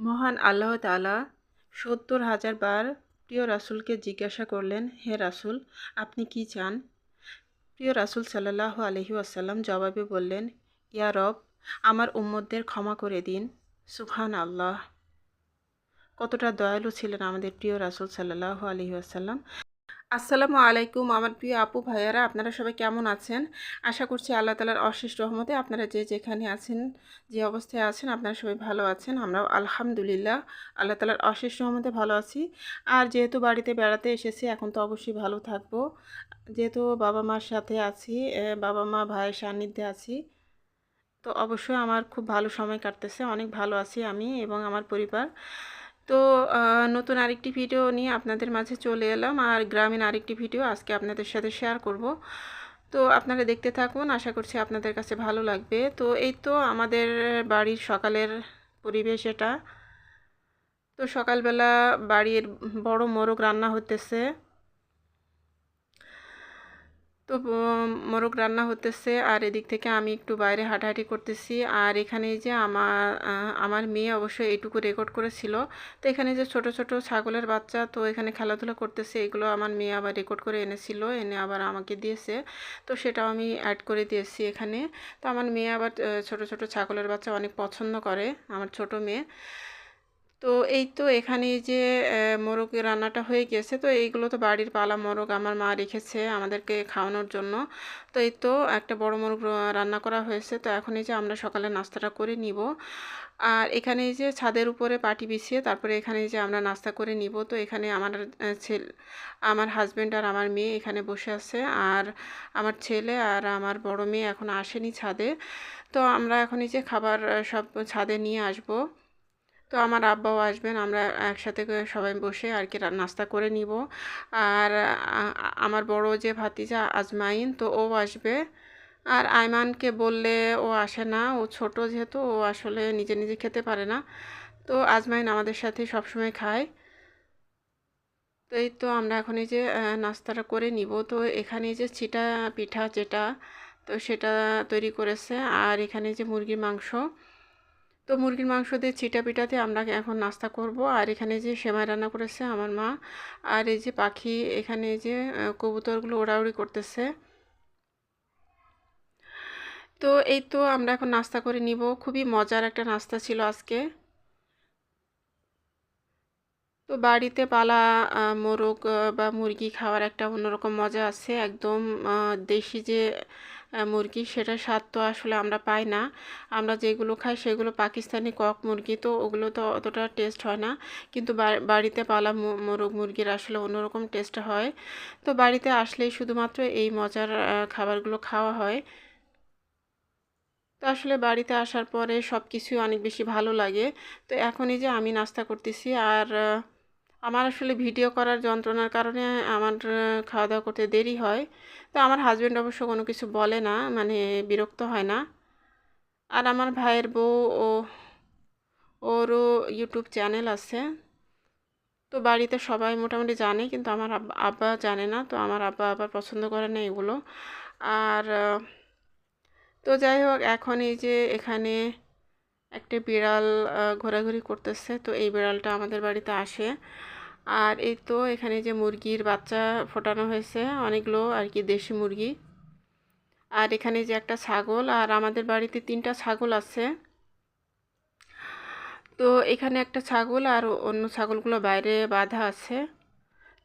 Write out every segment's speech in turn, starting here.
মহান আল্লাহ তালা সত্তর হাজার বার প্রিয় রাসুলকে জিজ্ঞাসা করলেন, হে রাসুল, আপনি কি চান? প্রিয় রাসুল সাল্লাহ আলহি আসাল্লাম জবাবে বললেন, ইয়া রব, আমার উম্মদদের ক্ষমা করে দিন। সুফান আল্লাহ কতটা দয়ালু ছিলেন আমাদের প্রিয় রাসুল সাল্লাহ আলহি আসাল্লাম আসসালামু আলাইকুম আমার প্রিয় আপু, ভাইয়ারা, আপনারা সবাই কেমন আছেন? আশা করছি আল্লাহ তালার অশেষ রহমতে আপনারা যে যেখানে আছেন, যে অবস্থায় আছেন, আপনারা সবাই ভালো আছেন। আমরাও আলহামদুলিল্লাহ আল্লাহ তালার অশেষ রহমতে ভালো আছি। আর যেহেতু বাড়িতে বেড়াতে এসেছি, এখন তো অবশ্যই ভালো থাকব। যেহেতু বাবা মার সাথে আছি বাবা মা ভাইয়ের সান্নিধ্যে আছি, তো অবশ্যই আমার খুব ভালো সময় কাটতেছে। অনেক ভালো আছি আমি এবং আমার পরিবার। তো নতুন আরেকটি ভিডিও নিয়ে আপনাদের মাঝে চলে এলাম। আর গ্রামীণ আরেকটি ভিডিও আজকে আপনাদের সাথে শেয়ার করব। তো, আপনারা দেখতে থাকুন, আশা করছি আপনাদের কাছে ভালো লাগবে। তো, এই তো আমাদের বাড়ির সকালের পরিবেশ এটা। তো, সকালবেলা বাড়ির বড় মোরগ রান্না হতেছে। তো মোরগ রান্না হতেছে। আর এদিক থেকে আমি একটু বাইরে হাঁটাহাঁটি করতেছি। আর এখানে যে আমার আমার মেয়ে অবশ্যই এইটুকু রেকর্ড করেছিল। তো এখানে যে ছোট ছোট ছাগলের বাচ্চা, তো এখানে খেলাধুলা করতেছে। এগুলো আমার মেয়ে আবার রেকর্ড করে এনেছিল। এনে আবার আমাকে দিয়েছে। তো সেটাও আমি অ্যাড করে দিয়েছি এখানে। তো আমার মেয়ে আবার ছোট ছোট ছাগলের বাচ্চা অনেক পছন্দ করে, আমার ছোট মেয়ে। তো এই তো এখানে যে মোরগ রান্নাটা হয়ে গেছে। তো এইগুলো তো বাড়ির পালা মোরগ আমার মা রেখেছে আমাদেরকে খাওয়ানোর জন্য। তো এই তো একটা বড় মোরগ রান্না করা হয়েছে। তো এখন এই যে আমরা সকালে নাস্তাটা করে নিব। আর এখানে যে ছাদের উপরে পাটি বিছিয়ে তারপরে এখানে যে আমরা নাস্তা করে নিব। তো এখানে আমার ছেলে, আমার হাজব্যান্ড আর আমার মেয়ে এখানে বসে আছে। আর আমার ছেলে আর আমার বড় মেয়ে এখন আসেনি ছাদে। তো আমরা এখন এই যে খাবার, সব ছাদে নিয়ে আসব। তো আমার আব্বাও আসবেন, আমরা একসাথে সবাই বসে আর কি নাস্তা করে নিব। আর আমার বড় যে ভাতিজা আজমাইন, তো ও আসবে। আর আয়মানকে বললে ও আসে না, ও ছোট যেহেতু, ও আসলে নিজে নিজে খেতে পারে না। তো আজমাইন আমাদের সাথে সবসময় খায়। তো এই তো আমরা এখন এই যে নাস্তাটা করে নিব। তো এখানে যে চিটা পিঠা যেটা, তো সেটা তৈরি করেছে। আর এখানে যে মুরগির মাংস। তো মুরগির মাংস দিয়ে চিটা পিঠাতে আমরা এখন নাস্তা করব। আর এখানে যে সেমাই রান্না করেছে আমার মা, আর এই যে পাখি, এখানে যে কবুতরগুলো ওড়াউড়ি করতেছে। তো এই তো আমরা এখন নাস্তা করে নিব। খুবই মজার একটা নাস্তা ছিল আজকে। তো বাড়িতে পালা মোরগ বা মুরগি খাওয়ার একটা অন্যরকম মজা আছে। একদম দেশি যে মুরগি, সেটার স্বাদ তো আসলে আমরা পাই না। আমরা যেগুলো খাই সেগুলো পাকিস্তানি কক মুরগি, তো ওগুলো তো অতটা টেস্ট হয় না। কিন্তু বাড়িতে পালা মোরগ মুরগির আসলে অন্যরকম টেস্ট হয়। তো বাড়িতে আসলেই শুধুমাত্র এই মজার খাবারগুলো খাওয়া হয়। তো আসলে বাড়িতে আসার পরে সব কিছুই অনেক বেশি ভালো লাগে। তো এখনই যে আমি নাস্তা করতেছি, আর আমার আসলে ভিডিও করার যন্ত্রণার কারণে আমার খাওয়া দাওয়া করতে দেরি হয়। তো আমার হাজব্যান্ড অবশ্য কোনো কিছু বলে না মানে বিরক্ত হয় না। আর আমার ভাইয়ের বউ, ও, ওরও ইউটিউব চ্যানেল আছে। তো বাড়িতে সবাই মোটামুটি জানে, কিন্তু আমার আব্বা জানে না। তো আমার আব্বা আবার পছন্দ করে না এগুলো। আর তো যাই হোক, এখন এই যে এখানে একটা বিড়াল ঘোরাঘুরি করতেছে। তো এই বিড়ালটা আমাদের বাড়িতে আসে। আর এই তো এখানে যে মুরগির বাচ্চা ফোটানো হয়েছে, অনেকগুলো আর কি দেশি মুরগি। আর এখানে যে একটা ছাগল, আর আমাদের বাড়িতে তিনটা ছাগল আছে। তো এখানে একটা ছাগল আর অন্য ছাগলগুলো বাইরে বাঁধা আছে।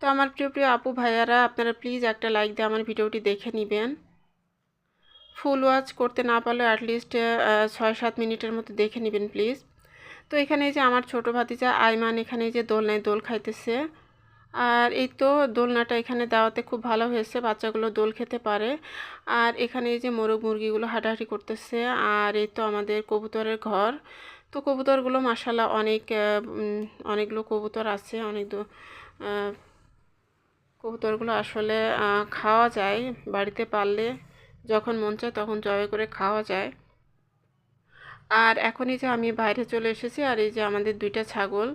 তো আমার প্রিয় প্রিয় আপু ভাইয়ারা, আপনারা প্লিজ একটা লাইক দিয়ে আমার ভিডিওটি দেখে নেবেন। ফুল ওয়াচ করতে না পারলে অ্যাটলিস্ট ছয় সাত মিনিটের মতো দেখে নেবেন প্লিজ তো এখানে যে আমার ছোটো ভাতিজা আইমান এখানে যে দোলনায় দোল খাইতেছে। আর এই তো দোলনাটা এখানে দেওয়াতে খুব ভালো হয়েছে, বাচ্চাগুলো দোল খেতে পারে। আর এখানে এই যে মোরগ মুরগিগুলো হাঁটাহাঁটি করতেছে। আর এই তো আমাদের কবুতরের ঘর। তো কবুতরগুলো মাসাল্লাহ অনেক অনেকগুলো কবুতর আছে, অনেক কবুতরগুলো আসলে খাওয়া যায় বাড়িতে পারলে। যখন মন চায় তখন জয় করে খাওয়া যায়। আর এখনই যে আমি বাইরে চলে এসেছি আর এই যে আমাদের দুইটা ছাগল।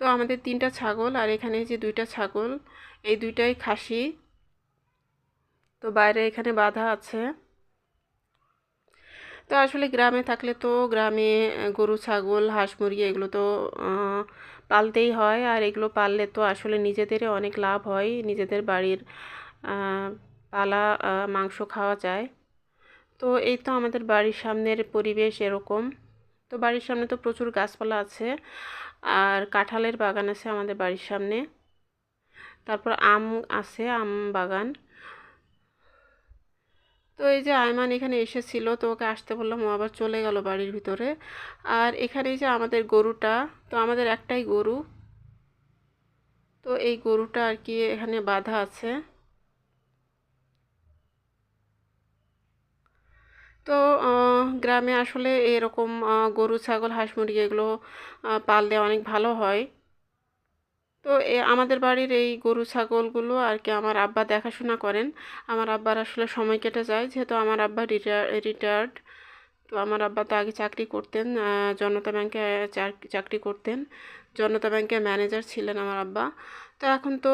তো আমাদের তিনটা ছাগল আর এখানে যে দুইটা ছাগল, এই দুইটাই খাসি। তো বাইরে এখানে বাধা আছে। তো আসলে গ্রামে থাকলে তো গ্রামে গরু, ছাগল, হাঁস, মুরগি এগুলো তো পালতেই হয়। আর এগুলো পাললে তো আসলে নিজেদেরই অনেক লাভ হয়। নিজেদের বাড়ির পালা মাংস খাওয়া যায়। তো এই তো আমাদের বাড়ির সামনের পরিবেশ এরকম। তো বাড়ির সামনে তো প্রচুর গাছপালা আছে। আর কাঁঠালের বাগান আছে আমাদের বাড়ির সামনে। তারপর আম আছে, আম বাগান। তো এই যে আয়মান এখানে এসেছিল, তো ওকে আসতে বললাম, ও আবার চলে গেল বাড়ির ভিতরে। আর এখানে যে আমাদের গরুটা, তো আমাদের একটাই গরু। তো এই গরুটা আর কি এখানে বাঁধা আছে। তো গ্রামে আসলে এরকম গরু, ছাগল, হাঁস, মুরগি এগুলো পাললে অনেক ভালো হয়। তো আমাদের বাড়ির এই গরু, ছাগলগুলো আর কি আমার আব্বা দেখাশোনা করেন। আমার আব্বার আসলে সময় কেটে যায়, যেহেতু আমার আব্বা রিটায়ার্ড। তো আমার আব্বা তো আগে চাকরি করতেন জনতা ব্যাংকে চাক- চাকরি করতেন। জনতা ব্যাংকের ম্যানেজার ছিলেন আমার আব্বা। তো এখন তো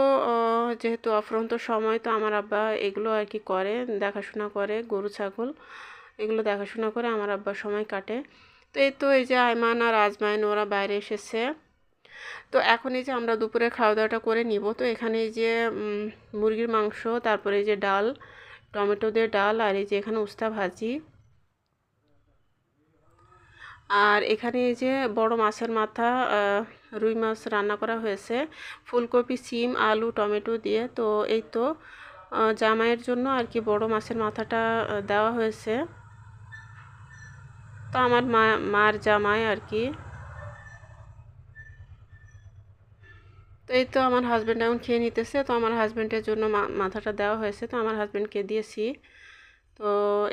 যেহেতু অফরন্ত সময়, তো আমার আব্বা এগুলো আর কি করে, দেখাশোনা করে, গরু, ছাগল এগুলো দেখাশোনা করে আমার আব্বার সময় কাটে। তো এই তো এই যে আয়মান আর আজমাইন, ওরা বাইরে এসেছে। তো এখন এই যে আমরা দুপুরে খাওয়া দাওয়াটা করে নিব, তো এখানে এই যে মুরগির মাংস, তারপরে এই যে ডাল, টমেটো দিয়ে ডাল, আর এই যে এখানে উস্তা ভাজি। আর এখানে এই যে বড় মাছের মাথা রুই মাছ রান্না করা হয়েছে। ফুলকপি, সিম, আলু, টমেটো দিয়ে, তো এই তো জামাইয়ের জন্য আর কি বড় মাছের মাথাটা দেওয়া হয়েছে। তো আমার মা, মার জামাই আর কি। তো এই তো আমার হাজব্যান্ড এখন খেয়ে নিতেছে, তো আমার হাজব্যান্ডের জন্য মাথাটা দেওয়া হয়েছে, তো আমার হাজব্যান্ডকে দিয়েছি। তো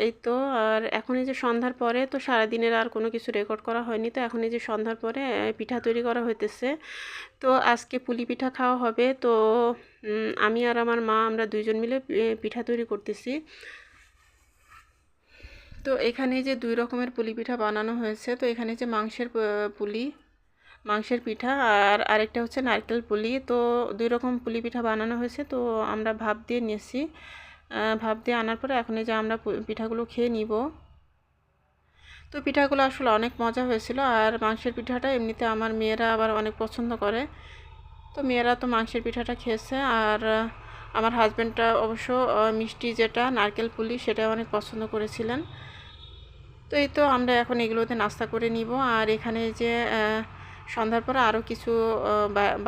এই তো, আর এখন এই যে সন্ধ্যার পরে, তো সারাদিনের আর কোনো কিছু রেকর্ড করা হয়নি, তো এখন এই যে সন্ধ্যার পরে পিঠা তৈরি করা হইতেছে। তো আজকে পুলি পিঠা খাওয়া হবে, তো আমি আর আমার মা আমরা দুইজন মিলে পিঠা তৈরি করতেছি। তো এখানে যে দুই রকমের পুলি পিঠা বানানো হয়েছে, তো এখানে যে মাংসের পুলি মাংসের পিঠা আর আরেকটা হচ্ছে নারকেল পুলি। তো দুই রকম পুলি পিঠা বানানো হয়েছে, তো আমরা ভাপ দিয়ে নিয়েছি। ভাপ দিয়ে আনার পরে এখন যে আমরা পিঠাগুলো খেয়ে নিব। তো পিঠাগুলো আসলে অনেক মজা হয়েছিল আর মাংসের পিঠাটা এমনিতে আমার মেয়েরা আবার অনেক পছন্দ করে। তো মেয়েরা তো মাংসের পিঠাটা খেয়েছে আর আমার হাজব্যান্ডটা অবশ্য মিষ্টি যেটা, নারকেল পুলি সেটা অনেক পছন্দ করেছিলেন। তো এই তো আমরা এখন এগুলোতে নাস্তা করে নিব আর এখানে যে সন্ধ্যার পরে আরও কিছু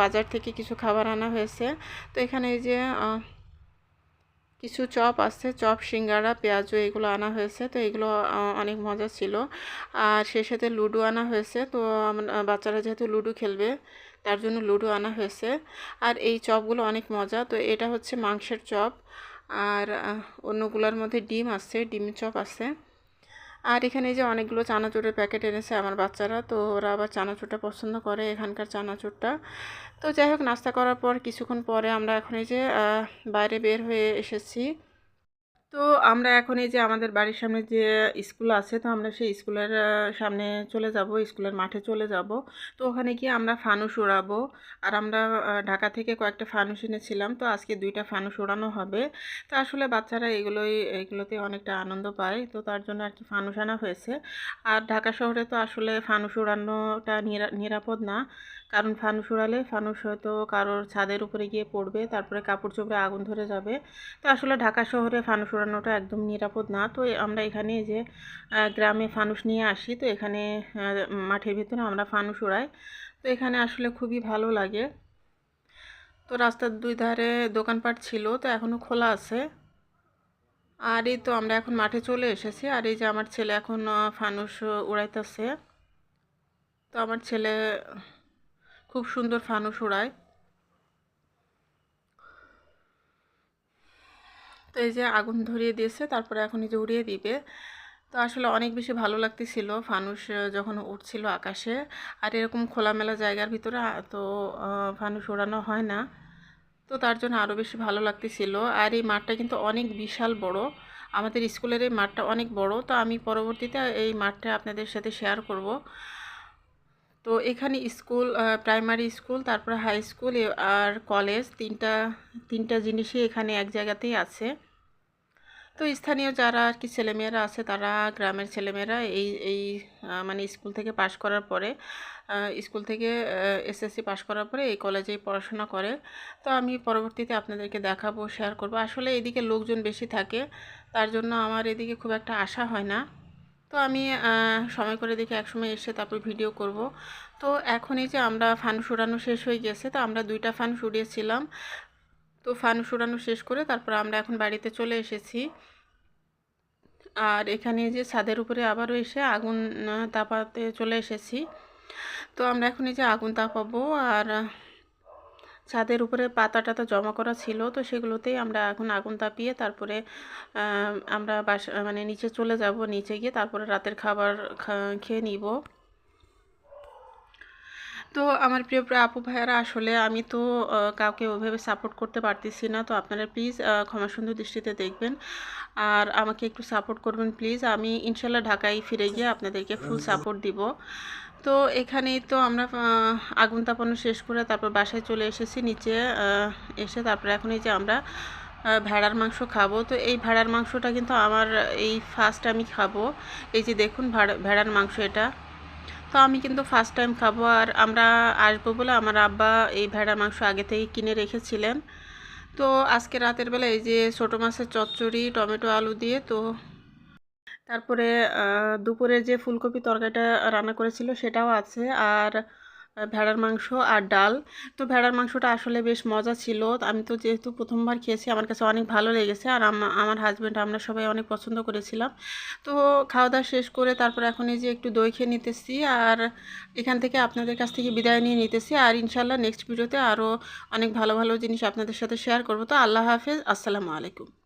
বাজার থেকে কিছু খাবার আনা হয়েছে। তো এখানে এই যে কিছু চপ আছে, চপ, সিঙ্গারা, পেঁয়াজু এগুলো আনা হয়েছে। তো এগুলো অনেক মজা ছিল। আর সেই সাথে লুডো আনা হয়েছে। তো বাচ্চারা যেহেতু লুডো খেলবে, তার জন্য লুডো আনা হয়েছে। আর এই চপগুলো অনেক মজা। তো এটা হচ্ছে মাংসের চপ। আর অন্যগুলোর মধ্যে ডিম আছে, ডিম চপ আছে। আর এখানে যে অনেকগুলো চানাচুরের প্যাকেট এনেছে আমার বাচ্চারা, তো ওরা আবার চানাচুরটা পছন্দ করে এখানকার চানাচুরটা। তো যাই হোক, নাস্তা করার পর কিছুক্ষণ পরে আমরা এখন এই যে বাইরে বের হয়ে এসেছি। তো আমরা এখন এই যে আমাদের বাড়ির সামনে যে স্কুল আছে, তো আমরা সেই স্কুলের সামনে চলে যাব, স্কুলের মাঠে চলে যাব। তো ওখানে গিয়ে আমরা ফানুস উড়াবো আর আমরা ঢাকা থেকে কয়েকটা ফানুস এনেছিলাম, তো আজকে দুইটা ফানুস উড়ানো হবে। তো আসলে বাচ্চারা এগুলোই, এগুলোতে অনেকটা আনন্দ পায়, তো তার জন্য আর কি ফানুস আনা হয়েছে। আর ঢাকা শহরে তো আসলে ফানুস উড়ানোটা নিরা- নিরাপদ না। কারণ ফানুস উড়ালে, ফানুস হয়তো কারোর ছাদের উপরে গিয়ে পড়বে, তারপরে কাপড় চোপড়ে আগুন ধরে যাবে। তো আসলে ঢাকা শহরে ফানুস উড়ানোটা একদম নিরাপদ না। তো আমরা এখানে যে গ্রামে ফানুস নিয়ে আসি, তো এখানে মাঠের ভিতরে আমরা ফানুস উড়াই। তো এখানে আসলে খুবই ভালো লাগে। তো রাস্তার দুই ধারে দোকানপাট ছিল, তো এখনও খোলা আছে। আর এই তো আমরা এখন মাঠে চলে এসেছি, আর এই যে আমার ছেলে এখন ফানুস উড়াইতেছে। তো আমার ছেলে খুব সুন্দর ফানুস উড়ায় তো এই যে আগুন ধরিয়ে দিয়েছে, তারপরে এখন এই যে উড়িয়ে দিবে। তো আসলে অনেক বেশি ভালো লাগতেছিল ফানুস যখন উঠছিল আকাশে। আর এরকম খোলামেলা জায়গার ভিতরে তো ফানুস ওড়ানো হয় না। তো তার জন্য আরও বেশি ভালো লাগতেছিল। আর এই মাঠটা কিন্তু অনেক বিশাল বড়। আমাদের স্কুলের এই মাঠটা অনেক বড়। তো আমি পরবর্তীতে এই মাঠটা আপনাদের সাথে শেয়ার করব। তো এখানে স্কুল প্রাইমারি স্কুল, তারপরে হাই স্কুল আর কলেজ তিনটা তিনটা জিনিসই এখানে এক জায়গাতেই আছে। তো স্থানীয় যারা আর কি ছেলেমেয়েরা আছে, তারা গ্রামের ছেলেমেয়েরা এই এই মানে স্কুল থেকে পাশ করার পরে স্কুল থেকে এসএসসি পাশ করার পরে এই কলেজেই পড়াশোনা করে। তো আমি পরবর্তীতে আপনাদেরকে দেখাবো শেয়ার করব। আসলে এদিকে লোকজন বেশি থাকে, তার জন্য আমার এদিকে খুব একটা আশা হয় না। তো আমি সময় করে দেখি একসময় এসে তারপর ভিডিও করব। তো এখনই যে আমরা ফানুস উড়ানো শেষ হয়ে গেছে, তো আমরা দুইটা ফানুস উড়িয়েছিলাম তো ফানুস উড়ানো শেষ করে তারপর আমরা এখন বাড়িতে চলে এসেছি। আর এখানে যে ছাদের উপরে আবারও এসে আগুন তাপাতে চলে এসেছি। তো আমরা এখন এই যে আগুন তাপাবো, আর ছাদের উপরে পাতা টাতা জমা করা ছিল, তো সেগুলোতেই আমরা এখন আগুন তাপিয়ে তারপরে আমরা বাসা মানে নিচে চলে যাব, নিচে গিয়ে তারপরে রাতের খাবার খেয়ে নিব। তো আমার প্রিয় প্রিয় আপু ভাইয়ারা, আসলে আমি তো কাউকে ওইভাবে সাপোর্ট করতে পারতেছি না, তো আপনারা প্লিজ ক্ষমা সুন্দর দৃষ্টিতে দেখবেন। আর আমাকে একটু সাপোর্ট করবেন প্লিজ আমি ইনশাল্লাহ ঢাকায় ফিরে গিয়ে আপনাদেরকে ফুল সাপোর্ট দিব। তো এখানেই তো আমরা আগুন তাপানো শেষ করে তারপর বাসায় চলে এসেছি। নিচে এসে তারপরে এখন এই যে আমরা ভেড়ার মাংস খাব। তো এই ভেড়ার মাংসটা কিন্তু আমার এই ফার্স্ট আমি খাব। এই যে দেখুন ভেড়ার মাংস এটা। তো আমি কিন্তু ফার্স্ট টাইম খাব আর আমরা আসব বলে আমার আব্বা এই ভেড়ার মাংস আগে থেকেই কিনে রেখেছিলেন। তো আজকে রাতের বেলা এই যে ছোটো মাছের চচ্চড়ি, টমেটো, আলু দিয়ে তো তারপরে দুপুরে যে ফুলকপি তরকারিটা রান্না করেছিল সেটাও আছে। আর ভেড়ার মাংস আর ডাল। তো ভেড়ার মাংসটা আসলে বেশ মজা ছিল। আমি তো যেহেতু প্রথমবার খেয়েছি, আমার কাছে অনেক ভালো লেগেছে। আর আমার হাজব্যান্ড আমরা সবাই অনেক পছন্দ করেছিলাম। তো খাওয়া দাওয়া শেষ করে তারপর এখন এই যে একটু দই খেয়ে নিতেছি। আর এখান থেকে আপনাদের কাছ থেকে বিদায় নিয়ে নিতেছি। আর ইনশাল্লাহ নেক্সট ভিডিওতে আরও অনেক ভালো ভালো জিনিস আপনাদের সাথে শেয়ার করব। তো আল্লাহ হাফেজ। আসসালামু আলাইকুম।